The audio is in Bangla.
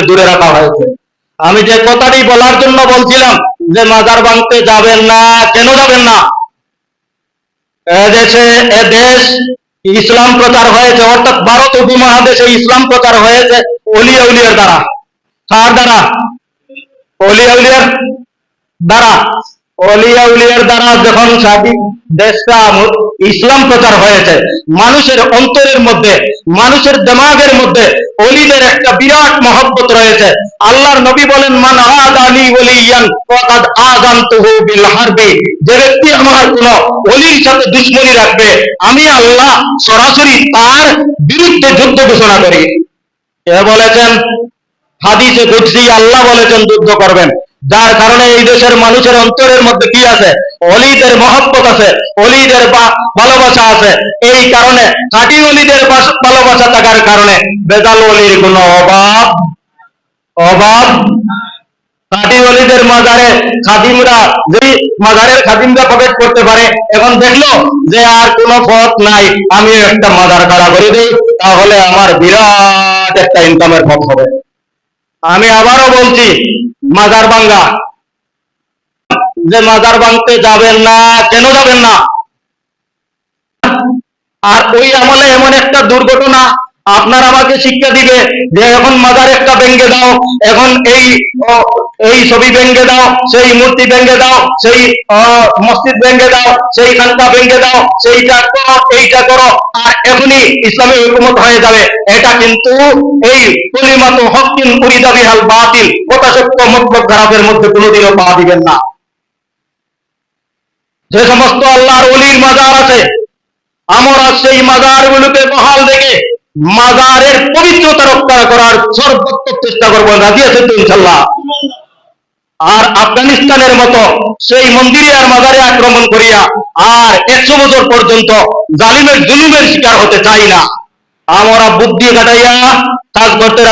থেকে দূরে রাখা হয়েছে। আমি যে কথাটি বলার জন্য বলছিলাম যে মাজার ভাঙতে যাবেন না, কেন যাবেন না? এদেশে এ দেশ ইসলাম প্রচার হয়েছে, অর্থাৎ ভারত উপমহাদেশে ইসলাম প্রচার হয়েছে অলিয়া উলিয়ার দ্বারা। কার দ্বারা? অলিয়া উলিয়ার দ্বারা। অলিয়া উলিয়ার দ্বারা যখন দেশটা ইসলাম প্রচার হয়েছে, মানুষের অন্তরের মধ্যে, মানুষের দিমাগের মধ্যে অলিদের একটা বিরাট মহব্বত রয়েছে। আল্লাহর নবী বলেন, মান আদানি ওলিয়ান বিল হারবি। যে ব্যক্তি আমার কোন অলির সাথে দুশমনি রাখবে, আমি আল্লাহ সরাসরি তার বিরুদ্ধে যুদ্ধ ঘোষণা করি। কে বলেছেন, হাদিসে আল্লাহ বলেছেন, যুদ্ধ করবেন। যার কারণে এই দেশের মানুষের অন্তরের মধ্যে কি আছে? অলিদের মহব্বত আছে, অলিদের ভালোবাসা আছে। এই কারণে, খাঁটি অলিদের ভালোবাসা থাকার কারণে বেদাল অলির কোনো অভাব অভাব। খাঁটি অলিদের মাজারে খাদিমরা যদি মাজারের খাদিমরা প্রবেশ করতে পারে, এখন দেখল যে আর কোনো পথ নাই, আমি একটা মাজার খাড়া করে দিই, তাহলে আমার বিরাট একটা ইনকামের পথ হবে। আমি আবারও বলছি মাজার ভাঙ্গা যে মাজার ভাঙতে যাবেন না, কেন যাবেন না? আর ওই আমলে এমন একটা দুর্ঘটনা, আপনার আমাকে শিক্ষা দিবে যে এখন মাজার একটা ভেঙ্গে দাও, এখন এই এই ছবি ভেঙ্গে দাও, সেই মূর্তি ভেঙ্গে দাও, সেই মসজিদ ভেঙ্গে দাও, সেই খানকা ভেঙ্গে দাও, সেইটা করো, এইটা করো। আর এখনই ইসলামী হুকুমত হয়ে যাবে। এটা কিন্তু এই কলিমাত হকিন উরিদা বিহাল বাতিল। কথা সত্য মতলব খারাপের মধ্যে কোনোদিনও পা দিবেন না। যে সমস্ত আল্লাহর অলির মাজার আছে, আমরা সেই মাজারগুলোকে বহাল দেখে মাজারের পবিত্রতা রক্ষা করার সর্বোত্তম চেষ্টা করব। রাজি আছেন তো ইনশাল্লাহ? আর আফগানিস্তানের মতো সেই মন্দিরে আর মাজারে আক্রমণ করিয়া আর একশো বছর পর্যন্ত জালিমের জুলুমের শিকার হতে চাই না। আমরা বুদ্ধি কাটাইয়া কাজ করতে